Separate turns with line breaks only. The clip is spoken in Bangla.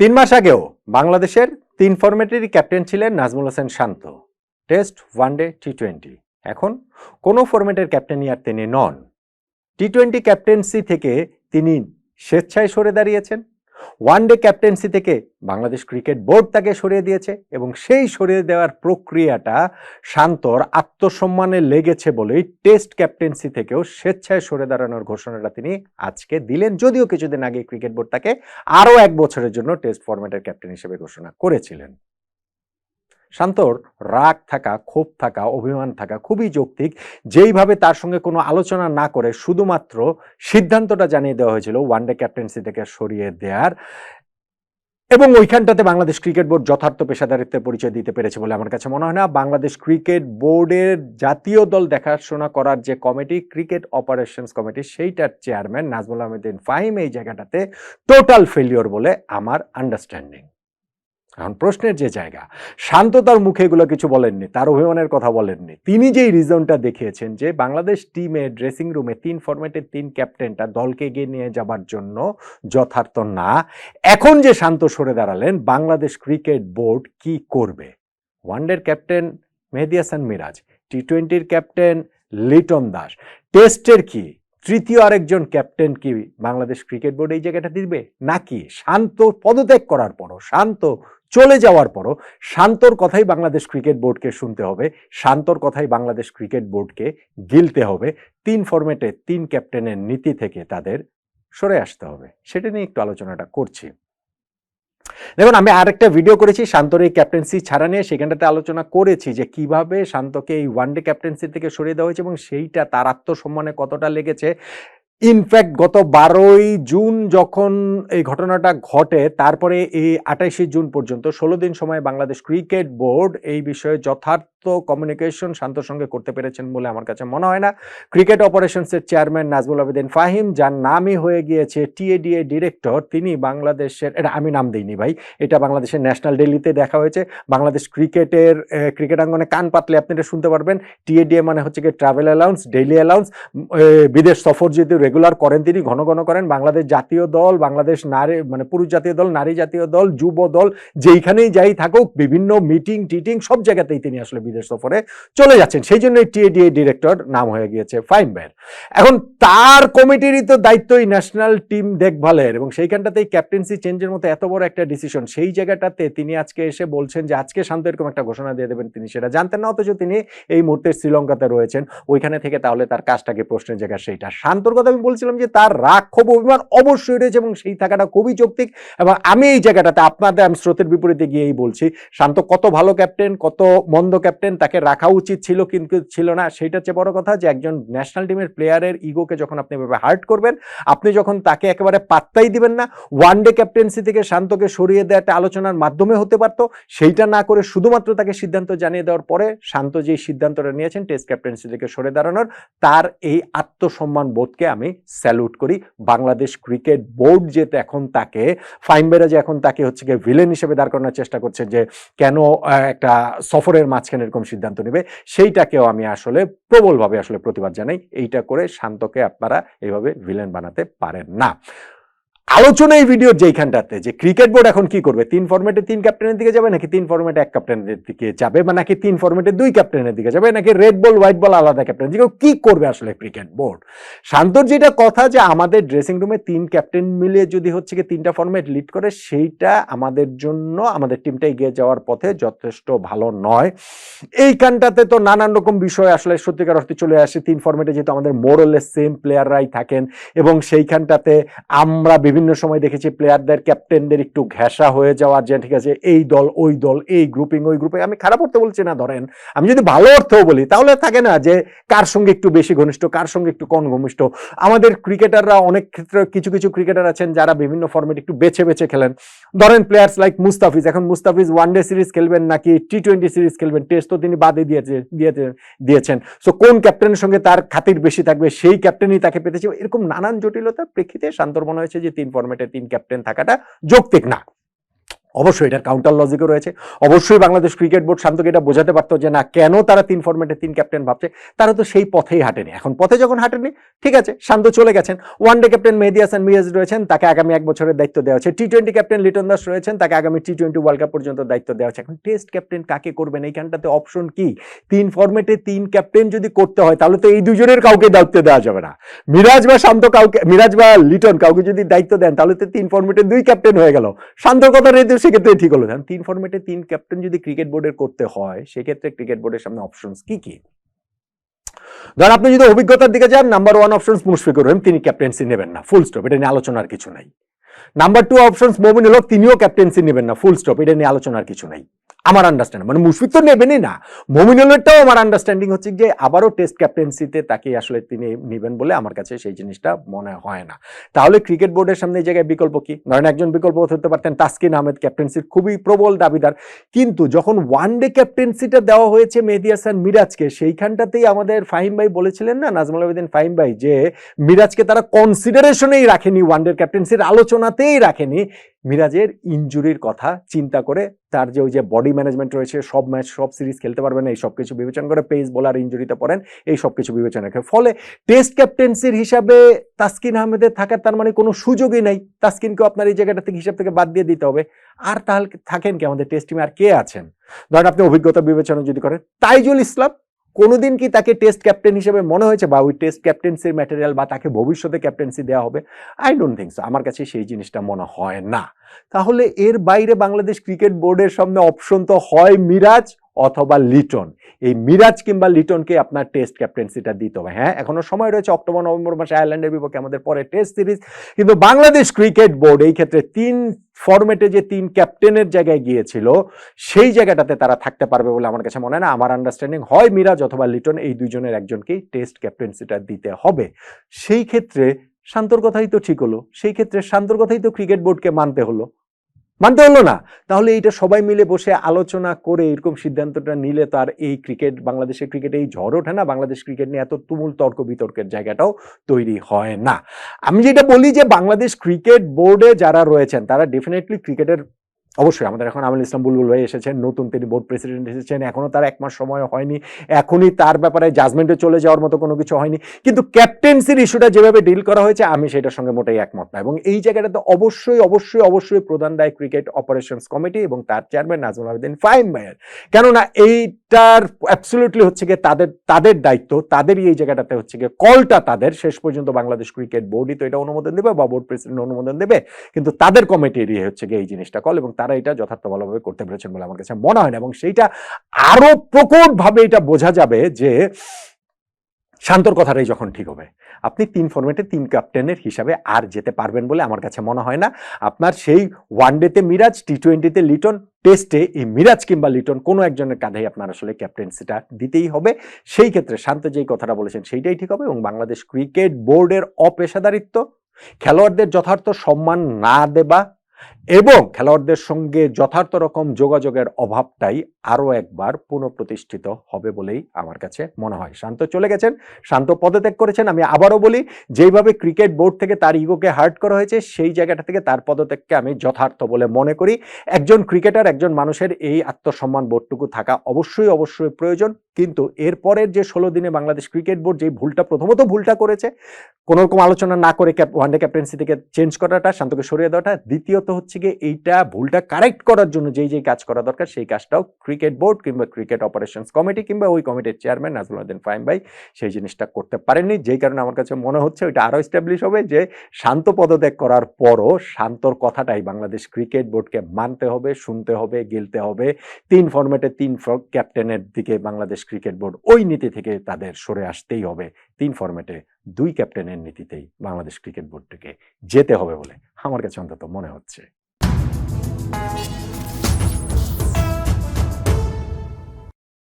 তিন মাস আগেও বাংলাদেশের তিন ফরম্যাটেরই ক্যাপ্টেন ছিলেন Najmul Hossain Shanto. Test one day T twenty এখন কোনো ফরম্যাটের ক্যাপ্টেন ইয়ার তিনি নন। টি টোয়েন্টি ক্যাপ্টেন্সি থেকে তিনি স্বেচ্ছায় সরে দাঁড়িয়েছেন। ওয়ানডে ক্যাপ্টেন্সি থেকে বাংলাদেশ ক্রিকেট বোর্ড তাকে সরিয়ে দিয়েছে এবং সেই সরিয়ে দেওয়ার প্রক্রিয়াটা শান্তর আত্মসম্মানে লেগেছে বলেই টেস্ট ক্যাপ্টেন্সি থেকেও স্বেচ্ছায় সরে দাঁড়ানোর ঘোষণাটা তিনি আজকে দিলেন। যদিও কিছুদিন আগে ক্রিকেট বোর্ড তাকে আরও এক বছরের জন্য টেস্ট ফরম্যাটের ক্যাপ্টেন হিসেবে ঘোষণা করেছিলেন। শান্তর রাগ থাকা, ক্ষোভ থাকা, অভিমান থাকা খুবই যৌক্তিক। যেইভাবে তার সঙ্গে কোনো আলোচনা না করে শুধুমাত্র সিদ্ধান্তটা জানিয়ে দেওয়া হয়েছিল ওয়ানডে ক্যাপ্টেন্সি থেকে সরিয়ে দেওয়ার এবং ওইখানটাতে বাংলাদেশ ক্রিকেট বোর্ড যথার্থ পেশাদারিত্বের পরিচয় দিতে পেরেছে বলে আমার কাছে মনে হয় না। বাংলাদেশ ক্রিকেট বোর্ডের জাতীয় দল দেখাশোনা করার যে কমিটি, ক্রিকেট অপারেশনস কমিটি, সেইটার চেয়ারম্যান নাজমুল আহমেদিন ফাহিম এই জায়গাটাতে টোটাল ফেলিওর বলে আমার আন্ডারস্ট্যান্ডিং এখন প্রশ্নের যে জায়গা, শান্ত তার মুখে এগুলো কিছু বলেননি, তার অভিমানের কথা বলেননি। তিনি যেই রিজনটা দেখিয়েছেন যে, বাংলাদেশ টিমে ড্রেসিং রুমে তিন ফরম্যাটের তিন ক্যাপ্টেনটা দলকে এগিয়ে নিয়ে যাবার জন্য যথার্থ না। এখন যে শান্ত সরে দাঁড়ালেন, বাংলাদেশ ক্রিকেট বোর্ড কি করবে? ওয়ানডের ক্যাপ্টেন মেহেদি হাসান মিরাজ টি টোয়েন্টির ক্যাপ্টেন লিটন দাস। টেস্টের কি? তৃতীয় আরেকজন ক্যাপ্টেন কি বাংলাদেশ ক্রিকেট বোর্ড এই জায়গাটা দিবে? নাকি শান্ত পদত্যাগ করার পরও, শান্ত চলে যাওয়ার পরও শান্তর কথাই বাংলাদেশ ক্রিকেট বোর্ডকে শুনতে হবে, শান্তর কথাই বাংলাদেশ ক্রিকেট বোর্ডকে গিলতে হবে। তিন ফরম্যাটে তিন ক্যাপ্টেনের নীতি থেকে তাদের সরে আসতে হবে। সেটা নিয়ে একটু আলোচনাটা করছি। দেখুন, আমি আরেকটা ভিডিও করেছি, শান্তর এই ক্যাপ্টেন্সি ছাড়া নিয়ে সেখানটাতে আলোচনা করেছি যে কীভাবে শান্তকে এই ওয়ানডে ক্যাপ্টেন্সি থেকে সরিয়ে দেওয়া হয়েছে এবং সেইটা তার আত্মসম্মানে কতটা লেগেছে। ইনফ্যাক্ট গত বারোই জুন যখন এই ঘটনাটা ঘটে, তারপরে এই আঠাইশে জুন পর্যন্ত ষোলো দিন সময় বাংলাদেশ ক্রিকেট বোর্ড এই বিষয়ে যথার্থ কমিউনিকেশন শান্তর সঙ্গে করতে পেরেছেন বলে আমার কাছে মনে হয় না। ক্রিকেট অপারেশনসের চেয়ারম্যান নাজমুল আবেদিন ফাহিম যার নামই হয়ে গিয়েছে টিএডিএ ডিরেক্টর তিনি বাংলাদেশের এটা আমি নাম দিইনি ভাই এটা বাংলাদেশের ন্যাশনাল ডেলিতে দেখা হয়েছে। বাংলাদেশ ক্রিকেটের আহ, ক্রিকেট আঙ্গনে কান পাতলে আপনি এটা শুনতে পারবেন। টিএডিএ মানে হচ্ছে কি ট্রাভেল অ্যালাউন্স ডেইলি অ্যালাউন্স বিদেশ সফর যদি রেগুলার করেন তিনি ঘন ঘন করেন বাংলাদেশ জাতীয় দল বাংলাদেশ নারী মানে পুরুষ জাতীয় দল নারী জাতীয় দল যুব দল যেইখানেই যাই থাকুক বিভিন্ন মিটিং টিটিং সব জায়গাতেই তিনি আসলে বিদেশ সফরে চলে যাচ্ছেন। সেই জন্য টিএডিএ ডিরেক্টর নাম হয়ে গিয়েছে ফাইম ব্যান এখন তার কমিটিরই তো দায়িত্বই ন্যাশনাল টিম দেখভালের এবং সেইখানটাতেই ক্যাপ্টেন্সি চেঞ্জের মতো এত বড় একটা ডিসিশন সেই জায়গাটাতে তিনি আজকে এসে বলছেন যে আজকে শান্ত এরকম একটা ঘোষণা দিয়ে দেবেন তিনি সেটা জানতেন না, অথচ তিনি এই মুহূর্তে শ্রীলঙ্কাতে রয়েছেন। ওইখানে থেকে তাহলে তার কাজটাকে প্রশ্নের জায়গা সেইটা। শান্তর কথা আমি বলছিলাম যে তার রাগ ক্ষোভ অভিমান অবশ্যই রয়েছে এবং সেই থাকাটা খুবই যৌক্তিক এবং আমি এই জায়গাটাতে আপনাদের, আমি স্রোতের বিপরীতে গিয়েই বলছি, শান্ত কত ভালো ক্যাপ্টেন কত মন্দ ক্যাপ্টেন তাকে রাখা উচিত ছিল কিন্তু ছিল না। সেইটার চেয়ে বড় কথা যে একজন ন্যাশনাল টিমের প্লেয়ারের ইগোকে যখন আপনি এভাবে হার্ট করবেন, আপনি যখন তাকে একেবারে পাত্তাই দিবেন না ওয়ান ডে ক্যাপ্টেন্সি থেকে শান্তকে সরিয়ে দেওয়া একটা আলোচনার মাধ্যমে হতে পারতো। সেইটা না করে শুধুমাত্র তাকে সিদ্ধান্ত জানিয়ে দেওয়ার পরে শান্ত যে সিদ্ধান্তটা নিয়েছেন টেস্ট ক্যাপ্টেন্সি থেকে সরে দাঁড়ানোর, তার এই আত্মসম্মান বোধকে আমি স্যালুট করি। বাংলাদেশ ক্রিকেট বোর্ড যে এখন তাকে, ফাইনবেরা যে এখন তাকে হচ্ছে গিয়ে ভিলেন হিসেবে দাঁড় করানোর চেষ্টা করছে যে কেন একটা সফরের মাঝখানে এরকম সিদ্ধান্ত নেবে, সেইটাকেও আমি আসলে প্রবলভাবে আসলে প্রতিবাদ জানাই। এইটা করে শান্তকে আপনারা এইভাবে ভিলেন বানাতে পারেন না। আলোচনা এই ভিডিওর যেইখানটাতে, যে ক্রিকেট বোর্ড এখন কি করবে? তিন ফরম্যাটে তিন ক্যাপ্টেনের দিকে যাবে নাকি তিন ফরম্যাটে এক ক্যাপ্টেনের দিকে যাবে বা নাকি তিন ফরম্যাটে দুই ক্যাপ্টেনের দিকে যাবে নাকি রেড বল হোয়াইট বল আলাদা ক্যাপ্টেন দিকে কি করবে আসলে ক্রিকেট বোর্ড শান্তর যেটা কথা যে আমাদের ড্রেসিং রুমে তিন ক্যাপ্টেন মিলিয়ে যদি হচ্ছে কি তিনটা ফরম্যাট লিড করে, সেইটা আমাদের জন্য, আমাদের টিমটা এগিয়ে যাওয়ার পথে যথেষ্ট ভালো নয়। এইখানটাতে তো নানান রকম বিষয় আসলে সত্যিকার অর্থে চলে আসে। তিন ফর্মেটে যেহেতু আমাদের মোরলেস সেম প্লেয়াররাই থাকেন এবং সেইখানটাতে আমরা বিভিন্ন সময় দেখেছি প্লেয়ারদের ক্যাপ্টেনদের একটু ঘেঁষা হয়ে যাওয়ার যে, ঠিক আছে, এই দল, ওই দল, এই গ্রুপিং ওই গ্রুপে আমি খারাপ অর্থে বলছি না, ধরেন, আমি যদি ভালো অর্থও বলি, তাহলে থাকে না যে, কার সঙ্গে একটু বেশি ঘনিষ্ঠ, কার সঙ্গে একটু কম ঘনিষ্ঠ। আমাদের ক্রিকেটাররা অনেক ক্ষেত্রে কিছু কিছু ক্রিকেটার আছেন যারা বিভিন্ন ফর্মেট একটু বেছে বেছে খেলেন। ধরেন প্লেয়ার্স লাইক মুস্তাফিজ, এখন মুস্তাফিজ ওয়ান ডে সিরিজ খেলবেন নাকি টি টোয়েন্টি সিরিজ খেলবেন? টেস্ট তো তিনি বাদে দিয়েছে, দিয়েছে- দিয়েছেন। সো কোন ক্যাপ্টেনের সঙ্গে তার খাতির বেশি থাকবে? সেই ক্যাপ্টেনই তাকে পেতেছে। এরকম নানান জটিলতার প্রেক্ষিতে শান্তর হয়েছে যে, তিন ফরম্যাটে তিন ক্যাপ্টেন থাকাটা যৌক্তিক না। অবশ্যই এটার কাউন্টার লজিকও রয়েছে। অবশ্যই বাংলাদেশ ক্রিকেট বোর্ড শান্তকে এটা বোঝাতে পারতো যে না, কেন তারা তিন ফরম্যাটে তিন ক্যাপ্টেন ভাবছে? তারা তো সেই পথেই হাঁটেনি। এখন পথে যখন হাঁটেনি, ঠিক আছে, শান্ত চলে গেছেন। One day captain Mehedi Hasan Miraz রয়েছেন, তাকে আগামী এক বছরের দায়িত্ব দেওয়া হচ্ছে T twenty captain Liton Das রয়েছেন, তাকে আগামী টি টোয়েন্টি ওয়ার্ল্ড কাপ পর্যন্ত দায়িত্ব দেওয়া হচ্ছে এখন টেস্ট ক্যাপ্টেন কাকে করবেন? এইখানটাতে অপশন কি? তিন ফরম্যাটে তিন ক্যাপ্টেন যদি করতে হয়, তাহলে তো এই দুজনের কাউকে দায়িত্ব দেওয়া যাবে না। মিরাজ বা শান্ত কাউকে, মিরাজ বা লিটন কাউকে যদি দায়িত্ব দেন, তাহলে তো তিন ফরম্যাটে দুই ক্যাপ্টেন হয়ে গেল। শান্তর কথা সেক্ষেত্রে ঠিক হলো। ধরেন তিন ফর্মেটে তিন ক্যাপ্টেন যদি ক্রিকেট বোর্ডের করতে হয়, সেক্ষেত্রে ক্রিকেট বোর্ডের সামনে অপশনস কি কি? ধর আপনি যদি অভিজ্ঞতার দিকে যান number one options Mushfiqur Rahim, তিনি ক্যাপ্টেন্সি নেবেন না ফুল স্টপ এটা নিয়ে আলোচনার কিছু নাই। Number two options Mominul Haque, তিনিও ক্যাপ্টেন্সি নেবেন না ফুল স্টপ এটা নিয়ে আলোচনার কিছু নাই। আমার আন্ডারস্ট্যান্ডিং মানে মুশফিক তো নেবেনই না। মমিনুলেরটাও আমার আন্ডারস্ট্যান্ডিং হচ্ছে যে আবারও টেস্ট ক্যাপ্টেন্সিতে তাকে আসলে তিনি নেবেন বলে আমার কাছে সেই জিনিসটা মনে হয় না। তাহলে ক্রিকেট বোর্ডের সামনে এই জায়গায় বিকল্প কি? ধরেন একজন বিকল্প হতে পারতেন তাসকিন আহমেদ ক্যাপ্টেন্সির খুবই প্রবল দাবিদার। কিন্তু যখন ওয়ান ডে ক্যাপ্টেন্সিটা দেওয়া হয়েছে মেহেদি হাসান মিরাজকে, সেইখানটাতেই আমাদের ফাহিম ভাই বলেছিলেন না, নাজমুল আবেদিন ফাহিম ভাই, যে মিরাজকে তারা কনসিডারেশনেই রাখেনি ওয়ান ডে ক্যাপ্টেন্সির আলোচনাতেই রাখেনি। মিরাজের ইনজুরির কথা চিন্তা করে তার যে ওই যে বডি ম্যানেজমেন্ট রয়েছে, সব ম্যাচ সব সিরিজ খেলতে পারবে না, এই সব কিছু বিবেচনা করে পেস বোলার ইনজুরিতে পড়েন, এই সব কিছু বিবেচনা করে। ফলে টেস্ট ক্যাপ্টেন্সির হিসাবে তাসকিন আহমেদের থাকার তার মানে কোনো সুযোগই নাই। তাসকিনকেও আপনার এই জায়গাটা থেকে, হিসাব থেকে বাদ দিয়ে দিতে হবে। আর তাহলে থাকেন কি আমাদের টেস্ট টিমে আর কে আছেন? ধরেন আপনি অভিজ্ঞতা বিবেচনা যদি করেন, তাইজুল ইসলাম কোনোদিন কি তাকে টেস্ট ক্যাপ্টেন হিসেবে মনে হয়েছে বা ওই টেস্ট ক্যাপ্টেন্সির ম্যাটেরিয়াল বা তাকে ভবিষ্যতে ক্যাপ্টেন্সি দেওয়া হবে? আই ডোন্ট থিঙ্ক সো আমার কাছে সেই জিনিসটা মনে হয় না। তাহলে এর বাইরে বাংলাদেশ ক্রিকেট বোর্ডের সামনে অপশন তো হয় মিরাজ অথবা লিটন। এই মিরাজ কিংবা লিটনকে আপনার টেস্ট ক্যাপ্টেন্সিটা দিতে হবে। হ্যাঁ এখনও সময় রয়েছে, অক্টোবর, নভেম্বর মাসে আয়ারল্যান্ডের বিপক্ষে আমাদের পরে টেস্ট সিরিজ কিন্তু বাংলাদেশ ক্রিকেট বোর্ড এই ক্ষেত্রে তিন ফরম্যাটে যে তিন ক্যাপ্টেনের জায়গায় গিয়েছিল, সেই জায়গাটাতে তারা থাকতে পারবে বলে আমার কাছে মনে হয় না। আমার আন্ডারস্ট্যান্ডিং হয় মিরাজ অথবা লিটন এই দুইজনের একজনকেই টেস্ট ক্যাপ্টেন্সিটা দিতে হবে। সেই ক্ষেত্রে শান্তর কথাই তো ঠিক হলো। সেই ক্ষেত্রে শান্তর কথাই তো ক্রিকেট বোর্ডকে মানতে হলো। মানতে হলো না। তাহলে এইটা সবাই মিলে বসে আলোচনা করে এরকম সিদ্ধান্তটা নিলে তো আর এই ক্রিকেট, বাংলাদেশের ক্রিকেটে এই ঝড় ওঠে না, বাংলাদেশ ক্রিকেট নিয়ে এত তুমুল তর্ক বিতর্কের জায়গাটাও তৈরি হয় না। আমি যেটা বলি যে বাংলাদেশ ক্রিকেট বোর্ডে যারা রয়েছেন, তারা ডেফিনেটলি ক্রিকেটের অবশ্যই আমাদের এখন আমিল ইসলাম বুলবুল ভাই এসেছেন, নতুন তিনি বোর্ড প্রেসিডেন্ট এসেছেন, এখনও তার এক মাস সময় হয়নি, এখনই তার ব্যাপারে জাজমেন্টে চলে যাওয়ার মতো কোনো কিছু হয়নি, কিন্তু ক্যাপ্টেন্সির ইস্যুটা যেভাবে ডিল করা হয়েছে, আমি সেটার সঙ্গে মোটেই একমত না। এবং এই জায়গাটাতে অবশ্যই অবশ্যই অবশ্যই প্রধান দায় ক্রিকেট অপারেশনস কমিটি এবং তার চেয়ারম্যান নাজমুল আবেদিন ফাইম ভাইয়ের কেননা এইটার অ্যাবসলিউটলি হচ্ছে গিয়ে তাদের তাদের দায়িত্ব, তাদেরই এই জায়গাটাতে হচ্ছে গিয়ে কলটা তাদের, শেষ পর্যন্ত বাংলাদেশ ক্রিকেট বোর্ডই তো এটা অনুমোদন দেবে বা বোর্ড প্রেসিডেন্ট অনুমোদন দেবে, কিন্তু তাদের কমিটিরই হচ্ছে গিয়ে এই জিনিসটা কল এবং তারা এটা যথার্থ ভালোভাবে করতে পেরেছেন বলে আমার কাছে মনে হয় না। এবং সেইটা আরও প্রকটভাবে এটা বোঝা যাবে যে শান্তর কথাটাই যখন ঠিক হবে। আপনি তিন ফরম্যাটে তিন ক্যাপ্টেনের হিসাবে আর যেতে পারবেন বলে আমার কাছে মনে হয় না। আপনার সেই ওয়ান ডেতে মিরাজ টি টোয়েন্টিতে লিটন টেস্টে এই মিরাজ কিংবা লিটন কোনো একজনের কাঁধেই আপনার আসলে ক্যাপ্টেন্সিটা দিতেই হবে। সেই ক্ষেত্রে শান্ত যেই কথাটা বলেছেন সেইটাই ঠিক হবে এবং বাংলাদেশ ক্রিকেট বোর্ডের অপেশাদারিত্ব, খেলোয়াড়দের যথার্থ সম্মান না দেবা এবং খেলোয়াড়দের সঙ্গে যথার্থ রকম যোগাযোগের অভাবটাই আরও একবার পুনঃপ্রতিষ্ঠিত হবে বলেই আমার কাছে মনে হয়। শান্ত চলে গেছেন, শান্ত পদত্যাগ করেছেন। আমি আবারও বলি, যেইভাবে ক্রিকেট বোর্ড থেকে তার ইগোকে হার্ট করা হয়েছে, সেই জায়গাটা থেকে তার পদত্যাগকে আমি যথার্থ বলে মনে করি। একজন ক্রিকেটার, একজন মানুষের এই আত্মসম্মান বোর্ডটুকু থাকা অবশ্যই অবশ্যই প্রয়োজন। কিন্তু এরপরের যে ষোলো দিনে বাংলাদেশ ক্রিকেট বোর্ড যেই ভুলটা, প্রথমত ভুলটা করেছে কোনো রকম আলোচনা না করে ওয়ানডে ক্যাপ্টেন্সি থেকে চেঞ্জ করাটা, শান্তকে সরিয়ে দেওয়াটা। দ্বিতীয়ত হচ্ছে গিয়ে এইটা ভুলটা কারেক্ট করার জন্য যেই যেই কাজ করা দরকার, সেই কাজটাও ক্রিকেট বোর্ড কিংবা ক্রিকেট অপারেশনস কমিটি কিংবা ওই কমিটির চেয়ারম্যান নাজমুল উদ্দিন ফাইম ভাই সেই জিনিসটা করতে পারেননি। যেই কারণে আমার কাছে মনে হচ্ছে ওইটা আরও এস্টাবলিশ হবে যে শান্ত পদত্যাগ করার পরও শান্তর কথাটাই বাংলাদেশ ক্রিকেট বোর্ডকে মানতে হবে, শুনতে হবে, গেলতে হবে। তিন ফরম্যাটে তিন ক্যাপ্টেনের দিকে বাংলাদেশ ক্রিকেট বোর্ড ওই নীতি থেকে তাদের সরে আসতেই হবে। তিন ফরম্যাটে দুই ক্যাপ্টেনের নীতিতেই বাংলাদেশ ক্রিকেট বোর্ডটিকে যেতে হবে বলে আমার কাছে অন্তত মনে হচ্ছে।